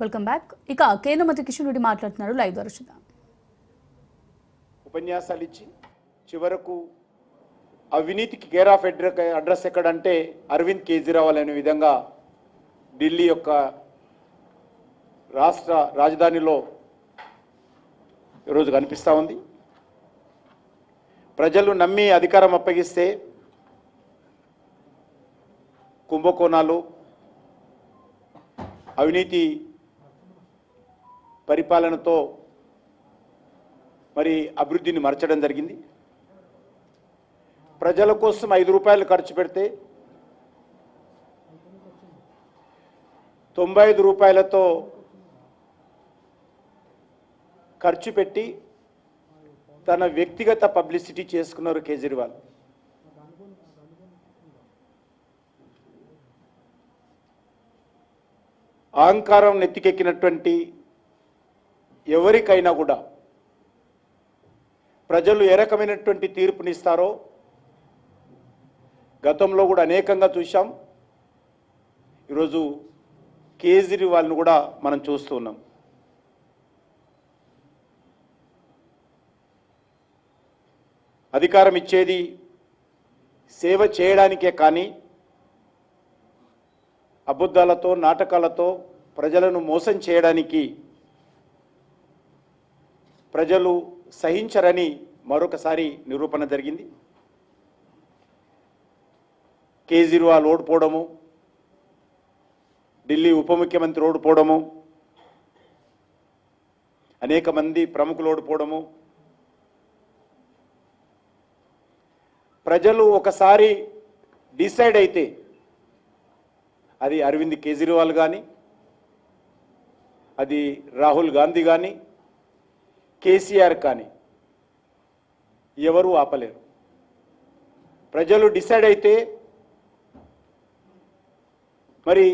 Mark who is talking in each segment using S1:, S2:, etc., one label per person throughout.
S1: Welcome back ఇక కేంద్ర మంత్రి కిషన్ రెడ్డి మాట్లాడుతున్నారు. లైవ్ ద్వారా చూద్దాం.
S2: ఉపన్యాసాలు ఇచ్చి చివరకు అవినీతికి కేర్ ఆఫ్ అడ్రస్ ఎక్కడంటే అరవింద్ కేజ్రీవాల్ అనే విధంగా ఢిల్లీ యొక్క రాష్ట్ర రాజధానిలో ఈరోజు కనిపిస్తూ ఉంది. ప్రజలు నమ్మి అధికారం అప్పగిస్తే కుంభకోణాలు అవినీతి పరిపాలనతో మరి అభివృద్ధిని మరచడం జరిగింది. ప్రజల కోసం ఐదు రూపాయలు ఖర్చు పెడితే తొంభై ఐదు రూపాయలతో ఖర్చు పెట్టి తన వ్యక్తిగత పబ్లిసిటీ చేసుకున్నారు కేజ్రీవాల్. అహంకారం నెత్తికెక్కినటువంటి ఎవరికైనా కూడా ప్రజలు ఏ రకమైనటువంటి తీర్పునిస్తారో గతంలో కూడా అనేకంగా చూశాం. ఈరోజు కేజ్రీవాల్ను కూడా మనం చూస్తూ ఉన్నాం. అధికారం ఇచ్చేది సేవ చేయడానికే కానీ అబద్ధాలతో నాటకాలతో ప్రజలను మోసం చేయడానికి ప్రజలు సహించరని మరొకసారి నిరూపణ జరిగింది. కేజ్రీవాల్ ఓడిపోవడము ఢిల్లీ ఉప ముఖ్యమంత్రి ఓడిపోవడము అనేక మంది ప్రముఖులు ఓడిపోవడము ప్రజలు ఒకసారి డిసైడ్ అయితే అది అరవింద్ కేజ్రీవాల్ కానీ అది రాహుల్ గాంధీ కానీ కేసీఆర్ కానీ ఎవరు ఆపలేరు. ప్రజలు డిసైడ్ అయితే మరి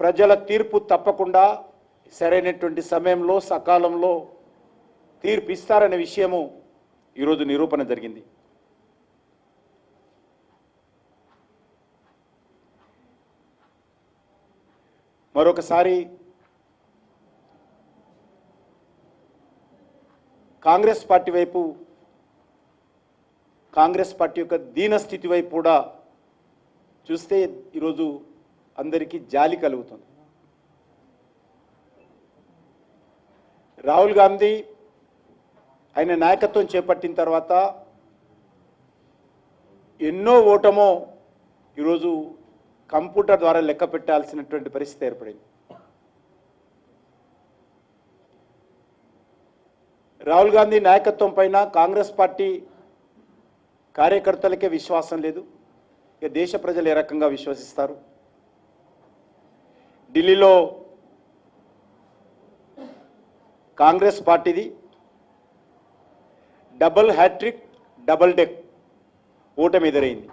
S2: ప్రజల తీర్పు తప్పకుండా సరైనటువంటి సమయంలో సకాలంలో తీర్పు ఇస్తారనే విషయము ఈరోజు నిరూపణ జరిగింది. మరొకసారి కాంగ్రెస్ పార్టీ వైపు కాంగ్రెస్ పార్టీ యొక్క దీనస్థితి వైపు కూడా చూస్తే ఈరోజు అందరికీ జాలి కలుగుతుంది. రాహుల్ గాంధీ ఆయన నాయకత్వం చేపట్టిన తర్వాత ఎన్నో ఓటమో ఈరోజు కంప్యూటర్ ద్వారా లెక్క పెట్టాల్సినటువంటి పరిస్థితి ఏర్పడింది. రాహుల్ గాంధీ నాయకత్వం పైన కాంగ్రెస్ పార్టీ కార్యకర్తలకే విశ్వాసం లేదు. ఇక దేశ ప్రజలు ఏ రకంగా విశ్వసిస్తారు? ఢిల్లీలో కాంగ్రెస్ పార్టీది డబల్ హ్యాట్రిక్ డబల్ డెక్ ఓటమి ఎదురైంది.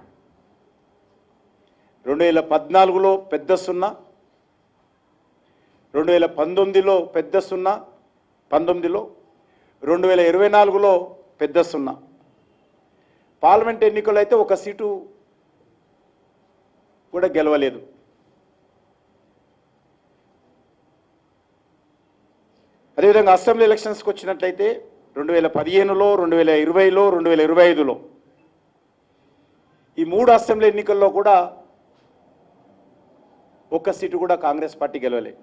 S2: రెండు వేల పద్నాలుగులో పెద్ద సున్నా రెండు వేల పంతొమ్మిదిలో పెద్ద సున్నా పంతొమ్మిదిలో రెండు వేల ఇరవై నాలుగులో పెద్ద సున్నా. పార్లమెంట్ ఎన్నికలు అయితే ఒక సీటు కూడా గెలవలేదు. అదేవిధంగా అసెంబ్లీ ఎలక్షన్స్కి వచ్చినట్లయితే రెండు వేల పదిహేనులో రెండు వేల ఇరవైలో రెండు వేల ఇరవై ఐదులో. ఈ మూడు అసెంబ్లీ ఎన్నికల్లో కూడా ఒక్క సీటు కూడా కాంగ్రెస్ పార్టీ గెలవలేదు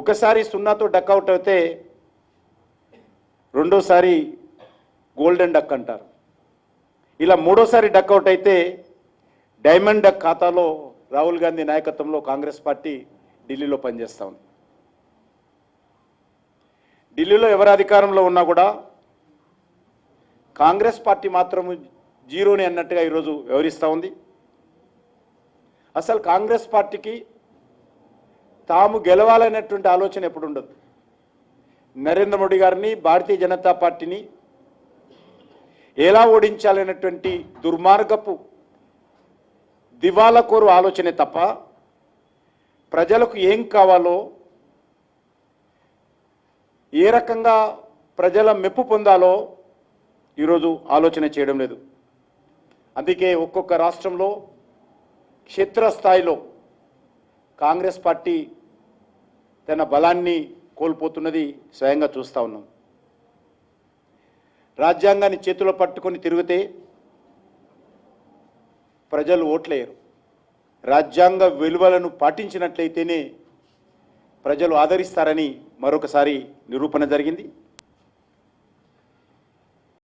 S2: ఒకసారి సున్నాతో డక్అవుట్ అయితే రెండోసారి గోల్డెన్ డక్ అంటారు. ఇలా మూడోసారి డక్అవుట్ అయితే డైమండ్ డక్ ఖాతాలో రాహుల్ గాంధీ నాయకత్వంలో కాంగ్రెస్ పార్టీ ఢిల్లీలో పనిచేస్తా ఉంది. ఢిల్లీలో ఎవరు అధికారంలో ఉన్నా కూడా కాంగ్రెస్ పార్టీ మాత్రము జీరోని అన్నట్టుగా ఈరోజు వివరిస్తూ ఉంది. అసలు కాంగ్రెస్ పార్టీకి తాము గెలవాలనేటువంటి ఆలోచన ఎప్పుడు ఉండదు. నరేంద్ర మోడీ గారిని భారతీయ జనతా పార్టీని ఎలా ఓడించాలనేటువంటి దుర్మార్గపు దివాలకోరు ఆలోచనే తప్ప ప్రజలకు ఏం కావాలో ఏ రకంగా ప్రజల మెప్పు పొందాలో ఈరోజు ఆలోచన చేయడం లేదు. అందుకే ఒక్కొక్క రాష్ట్రంలో క్షేత్రస్థాయిలో కాంగ్రెస్ పార్టీ తన బలాన్ని కోల్పోతున్నది స్వయంగా చూస్తూ ఉన్నాం. రాజ్యాంగాన్ని చేతిలో పట్టుకొని తిరిగితే ప్రజలు ఓట్లేయరు. రాజ్యాంగ విలువలను పాటించినట్లయితేనే ప్రజలు ఆదరిస్తారని మరొకసారి నిరూపణ జరిగింది.